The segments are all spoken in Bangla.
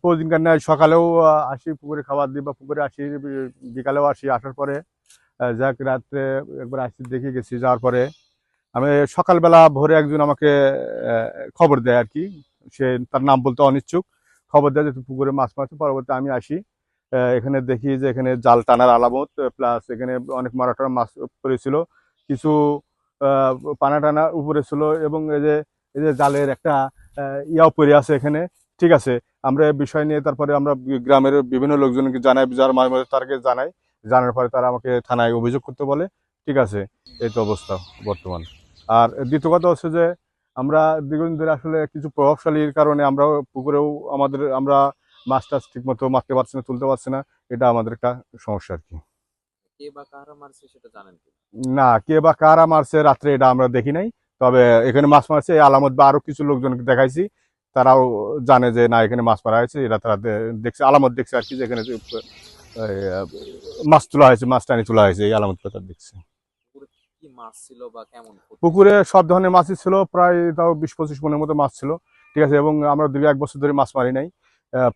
প্রতিদিনকার ন্যায় সকালেও আসি, পুকুরে খাবার দিই বা পুকুরে আসি, বিকালেও আসি আসার পরে যাক, রাত্রে একবার আসি, দেখে গেছি, যাওয়ার পরে আমি সকালবেলা ভোরে একজন আমাকে খবর দেয় আর কি। সে তার নাম বলতে অনিচ্ছুক। খবর দেয় যে পুকুরে মাছ মারছে পরবর্তী আমি আসি। এখানে দেখি যে, এখানে জাল টানার আলামত, প্লাস এখানে অনেক মারাটার মাছ পড়েছিল, কিছু পানা টানা উপরে ছিল এবং এই যে এই যে জালের একটা ইয়াও পড়ে আছে এখানে। ঠিক আছে আমরা এই বিষয় নিয়ে তারপরে আমরা গ্রামের বিভিন্ন লোকজনকে জানাই যার মাঝে মাঝে তারকে জানাই। জানার পরে তারা আমাকে থানায় অভিযোগ করতে বলে ঠিক আছে এই তো অবস্থা বর্তমান। আর দ্বিতীয় কথা হচ্ছে যে আমরা দীর্ঘদিন ধরে আসলে কিছু প্রভাবশালীর কারণে আমরা পুকুরেও আমাদের আমরা মাছ টাছ ঠিক মতো মারতে পারছি না তুলতে পারছি না এটা আমাদের একটা সমস্যা আর কি কে বা কারা মারছে সেটা জানেন না কে বা কারা মারছে রাত্রে এটা আমরা দেখি নাই। তবে এখানে মাছ মারছে আলামত বা আরও কিছু লোকজনকে দেখাইছি। তারাও জানে যে না এখানে মাছ মারা হয়েছে। এরা তারা দেখছে আলামত দেখছে আর কি যে এখানে মাছ তোলা হয়েছে মাছ টানি তোলা হয়েছে এই আলামত তারা দেখছে? পুকুরে সব ধরনের মাছই ছিল প্রায় তাও বিশ পঁচিশ মনের মতো মাছ ছিল ঠিক আছে এবং আমরা দীর্ঘ এক বছর ধরে মাছ মারি নাই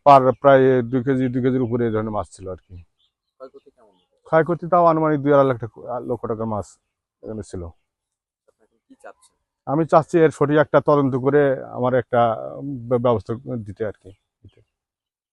পার প্রায় দুই কেজি দুই কেজির উপরে এই ধরনের মাছ ছিল আর কি। ক্ষয়ক্ষতি তাও আনুমানিক দুই আড়াই লাখ টাকা লক্ষ টাকার মাছ এখানে ছিল। আমি চাচ্ছি এর সঠিক একটা তদন্ত করে আমার একটা ব্যবস্থা দিতে আর কি।